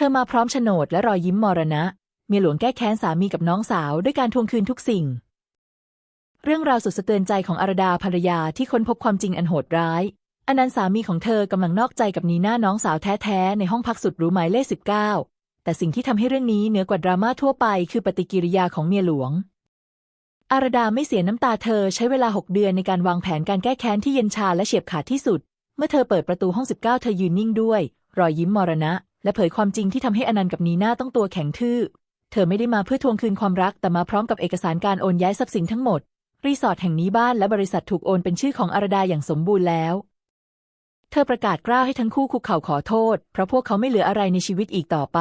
ธอมาพร้อมโฉนดและรอยยิ้มมรณะ เมียหลวงแก้แค้นสามีกับน้องสาวด้วยการทวงคืนทุกสิ่ง เรื่องราวสุดสะเทือนใจของอารดาภรรยาที่ค้นพบความจริงอันโหดร้ายอนันต์สามีของเธอกำลังนอกใจกับนีน่าน้องสาวแท้ๆในห้องพักสุดหรูหมายเลขสิบเก้าแต่สิ่งที่ทำให้เรื่องนี้เหนือกว่าดราม่าทั่วไปคือปฏิกิริยาของเมียหลวง อารดาไม่เสียน้ำตาเธอใช้เวลาหกเดือนในการวางแผนการแก้แค้นที่เย็นชาและเฉียบขาดที่สุด เมื่อเธอเปิดประตูห้องสิบเก้าเธอยืนนิ่งด้วย รอยยิ้มมรณะ และเผยความจริงที่ทำให้อนันต์กับนีน่าต้องตัวแข็งทื่อ เธอไม่ได้มาเพื่อทวงคืนความรัก แต่มาพร้อมกับเอกสารการโอนย้ายทรัพย์สินทั้งหมด รีสอร์ทแห่งนี้บ้านและบริษัทถูกโอนเป็นชื่อของอารดาอย่างสมบูรณ์แล้ว เธอประกาศกล้าวให้ทั้งคู่คุกเข่าขอโทษ เพราะพวกเขาไม่เหลืออะไรในชีวิตอีกต่อไป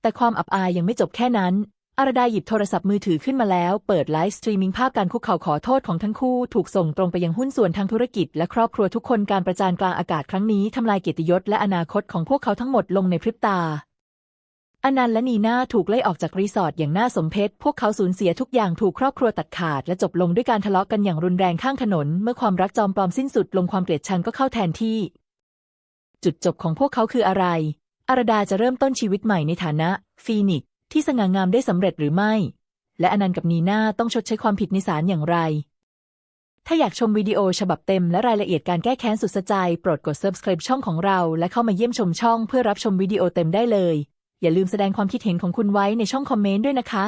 แต่ความอับอายยังไม่จบแค่นั้น อารดาหยิบโทรศัพท์มือถือขึ้นมาแล้ว เปิดไลฟ์สตรีมมิ่งภาพการคุกเข่าขอโทษของทั้งคู่ ถูกส่งตรงไปยังหุ้นส่วนทางธุรกิจ และครอบครัวทุกคนการประจานกลางอากาศครั้งนี้ทำลายเกียรติยศและอนาคตของพวกเขาทั้งหมดลงในพริบตาอนันต์และนีน่าถูกไล่ออกจากรีสอร์ทอย่างน่าสมเพช พวกเขาสูญเสียทุกอย่างถูกครอบครัวตัดขาด และจบลงด้วยการทะเลาะกันอย่างรุนแรงข้างถนน เมื่อความรักจอมปลอมสิ้นสุดลงความเกลียดชังก็เข้าแทนที่ จุดจบของพวกเขาคืออะไร อารดาจะเริ่มต้นชีวิตใหม่ในฐานะ ฟีนิก ที่สง่างามได้สำเร็จหรือไม่ และอนันต์กับนีน่าต้องชดใช้ความผิดในศาลอย่างไร ถ้าอยากชมวิดีโอฉบับเต็มและรายละเอียดการแก้แค้นสุดสะใจ โปรดกด subscribe ช่องของเรา และเข้ามาเยี่ยมชมช่องเพื่อรับชมวิดีโอเต็มได้เลย อย่าลืมแสดงความคิดเห็นของคุณไว้ในช่องคอมเมนต์ด้วยนะคะ